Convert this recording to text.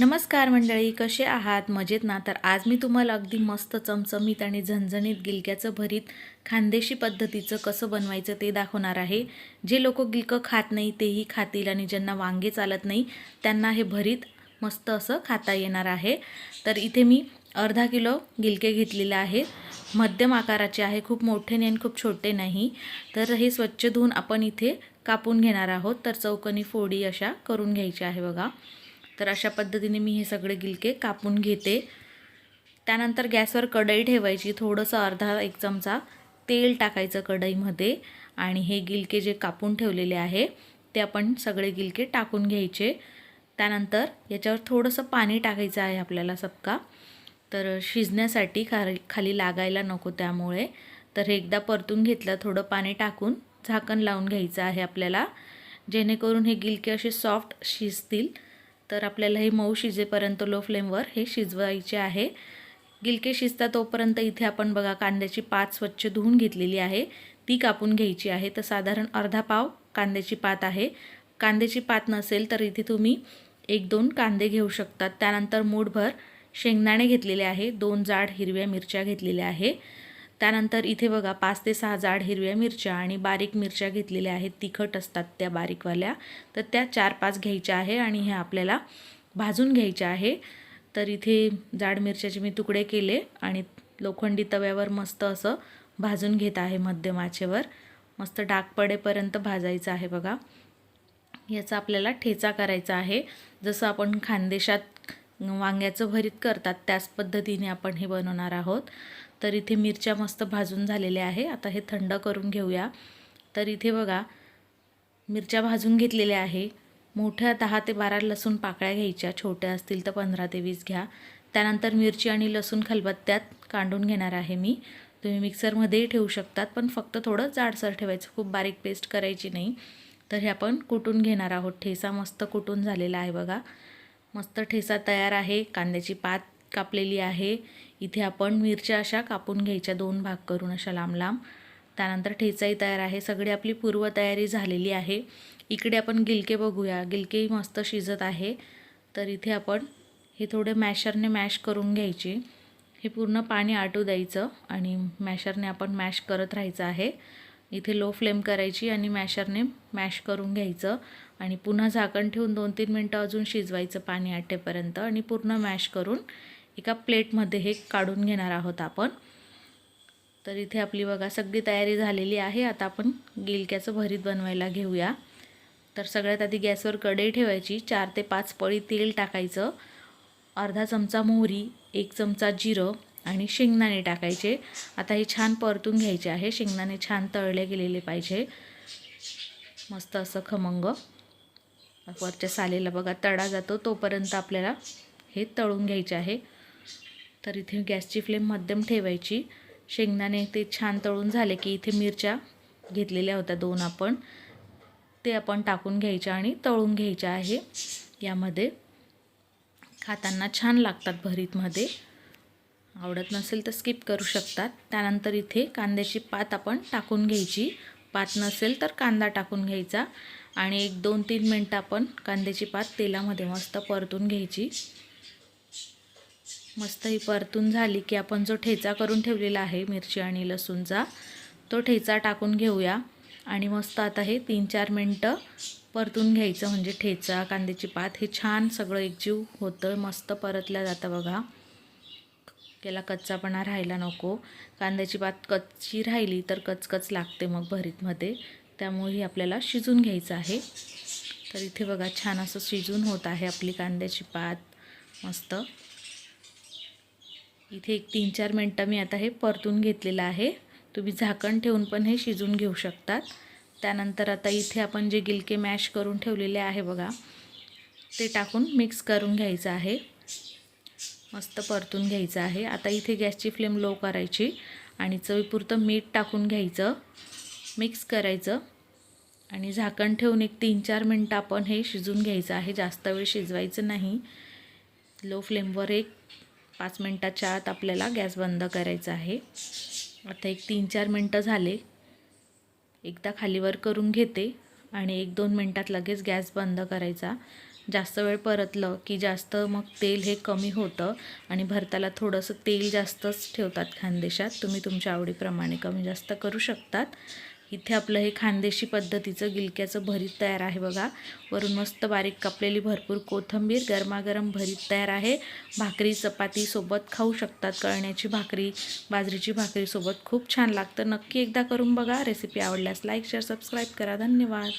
नमस्कार मंडळी कसे आहात? मजेत ना? तर आज मी तुम्हाला अगदी मस्त चमचमीत आणि झणझणीत गिलक्याचं भरीत खानदेशी पद्धतीचं कसं बनवायचं ते दाखवणार आहे. जे लोक गिलकं खात नाही तेही खातील आणि ज्यांना वांगे चालत नाही त्यांना हे भरीत मस्त असं खाता येणार आहे. तर इथे मी अर्धा किलो गिलके घेतलेले आहेत. मध्यम आकाराचे आहे खूप मोठे नाही आणि खूप छोटे नाही. तर हे स्वच्छ धुवून आपण इथे कापून घेणार आहोत. तर चौकनी फोडी अशा करून घ्यायच्या आहे बघा. तर अशा पद्धतीने मी हे सगळे गिलके कापून घेते. त्यानंतर गॅसवर कढई ठेवायची थोडंसं अर्धा एक चमचा तेल टाकायचं कढईमध्ये आणि हे गिलके जे कापून ठेवलेले आहे ते आपण सगळे गिलके टाकून घ्यायचे. त्यानंतर याच्यावर थोडंसं पाणी टाकायचं आहे आपल्याला सबका तर शिजण्यासाठी खा खाली लागायला नको त्यामुळे. तर हे एकदा परतून घेतलं थोडं पाणी टाकून झाकण लावून घ्यायचं आहे आपल्याला. जेणेकरून हे गिलके असे सॉफ्ट शिजतील. तर आपल्याला हे मऊ शिजेपर्यंत लो फ्लेमवर हे शिजवायचे आहे. गिलके शिजता तोपर्यंत इथे आपण बघा कांद्याची पात स्वच्छ धुवून घेतलेली आहे. ती कापून घ्यायची आहे. तर साधारण अर्धा पाव कांद्याची पात आहे. कांद्याची पात नसेल तर इथे तुम्ही एक दोन कांदे घेऊ शकतात त्यानंतर मूठभर शेंगदाणे घेतलेले आहे. दोन जाड हिरव्या मिरच्या घेतलेल्या आहे. त्यानंतर इथे बघा पाच ते सहा जाड हिरव्या मिरच्या आणि बारीक मिरच्या घेतलेल्या आहेत. तिखट असतात त्या बारीकवाल्या. तर त्या चार पाच घ्यायच्या आहे आणि ह्या आपल्याला भाजून घ्यायच्या आहे. तर इथे जाड मिरच्याचे मी तुकडे केले आणि लोखंडी तव्यावर मस्त असं भाजून घेत आहे मध्यम आचेवर. मस्त डाग पडेपर्यंत भाजायचं आहे बघा. याचा आपल्याला ठेचा करायचा आहे. जसं आपण खानदेशात वांग्याचं भरीत करतात त्याच पद्धतीने आपण हे बनवणार आहोत. तर इथे मिरच्या मस्त भाजून झालेल्या आहे. आता हे थंड करून घेऊया. तर इथे बघा मिरच्या भाजून घेतलेल्या आहे. मोठ्या दहा ते बारा लसूण पाकळ्या घ्यायच्या छोट्या असतील तर पंधरा ते वीस घ्या. त्यानंतर मिरची आणि लसूण खलबत्त्यात कांडून घेणार आहे मी. तुम्ही मिक्सरमध्येही ठेवू शकतात पण फक्त थोडं जाडसर ठेवायचं. खूप बारीक पेस्ट करायची नाही. तर हे आपण कुटून घेणार आहोत. ठेसा मस्त कुटून झालेला आहे बघा. मस्त ठेसा तयार आहे. कांद्याची पात कापलेली आहे. इथे आपण मिरच्या अशा कापून घ्यायच्या दोन भाग करून अशा लांब लांब त्यानंतर ठेचाही तयार आहे. सगळी आपली पूर्वतयारी झालेली आहे. इकडे आपण गिलके बघूया. गिलकेही मस्त शिजत आहे. तर इथे आपण हे थोडे मॅशरने मॅश करून घ्यायची. हे पूर्ण पाणी आटू द्यायचं आणि मॅशरने आपण मॅश करत राहायचं आहे. इथे लो फ्लेम करायची आणि मॅशरने मॅश करून घ्यायचं आणि पुन्हा झाकण ठेवून दोन तीन मिनटं अजून शिजवायचं पाणी आटेपर्यंत आणि पूर्ण मॅश करून एका प्लेटमध्ये हे काढून घेणार आहोत आपण. तर इथे आपली बघा सगळी तयारी झालेली आहे. आता आपण गिलक्याचं भरीत बनवायला घेऊया. तर सगळ्यात आधी गॅसवर कढई ठेवायची. चार ते पाच पळी तेल टाकायचं. अर्धा चमचा मोहरी एक चमचा जिरं आणि शेंगदाणे टाकायचे. आता हे छान परतून घ्यायचे आहे. शेंगदाणे छान तळले गेलेले पाहिजे. मस्त असं खमंग. वरच्या सालेला बघा तडा जातो तोपर्यंत आपल्याला हे तळून घ्यायचे आहे. तर इथे गॅसची फ्लेम मध्यम ठेवायची. शेंगदाणे ते छान तळून झाले की इथे मिरच्या घेतलेल्या होत्या दोन आपण. ते आपण टाकून घ्यायच्या आणि तळून घ्यायच्या आहे यामध्ये. खाताना छान लागतात भरीतमध्ये. आवडत नसेल तर स्किप करू शकतात. त्यानंतर इथे कांद्याची पात आपण टाकून घ्यायची. पात नसेल तर कांदा टाकून घ्यायचा. आणि एक दोन तीन मिनटं आपण कांद्याची पात तेलामध्ये मस्त परतून घ्यायची. मस्त ही परतून झाली की आपण जो ठेचा करून ठेवलेला आहे मिरची आणि लसूणचा तो ठेचा टाकून घेऊया. आणि मस्त आता हे तीन चार मिनटं परतून घ्यायचं. म्हणजे ठेचा कांद्याची पात हे छान सगळं एकजीव होतं. मस्त परतल्या जातं बघा. त्याला कच्चापणा राहायला नको. कांद्याची पात कच्ची राहिली तर कचकच लागते मग भरीतमध्ये. त्यामुळे आपल्याला शिजून घ्यायचं आहे. तर इथे बघा छान असं शिजून होत आहे आपली कांद्याची पात. मस्त. इथे एक तीन चार मिनटं मी आता हे परतून घेतलेलं आहे. तुम्ही झाकण ठेवून पण हे शिजून घेऊ शकतात. त्यानंतर आता इथे आपण जे गिलके मॅश करून ठेवलेले आहे बघा ते टाकून मिक्स करून घ्यायचं आहे. मस्त परतून घ्यायचं आहे. आता इथे गॅसची फ्लेम लो करायची आणि चवीपुरतं मीठ टाकून घ्यायचं मिक्स करायचं आणि झाकण ठेवून एक तीन चार मिनटं आपण हे शिजून घ्यायचं आहे. जास्त वेळ शिजवायचं नाही. लो फ्लेमवर एक पाच मिनटाच्या आत आपल्याला गॅस बंद करायचा आहे. आता एक तीन चार मिनटं झाले. एकदा खालीवर करून घेते आणि एक दोन मिनटात लगेच गॅस बंद करायचा. जास्त वेळ परतलं की जास्त मग तेल हे कमी होतं आणि भरताला थोडंसं तेल जास्तच ठेवतात खानदेशात. तुम्ही तुमच्या आवडीप्रमाणे कमी जास्त करू शकतात. इथे आपलं हे खानदेशी पद्धतीचं गिलक्याचं भरीत तयार आहे बघा. वरून मस्त बारीक कापलेली भरपूर कोथिंबीर गरमागरम भरीत तयार आहे. भाकरी चपातीसोबत खाऊ शकतात. कळण्याची भाकरी बाजरीची भाकरीसोबत खूप छान लागतं. नक्की एकदा करून बघा. रेसिपी आवडल्यास लाईक शेअर सबस्क्राईब करा. धन्यवाद.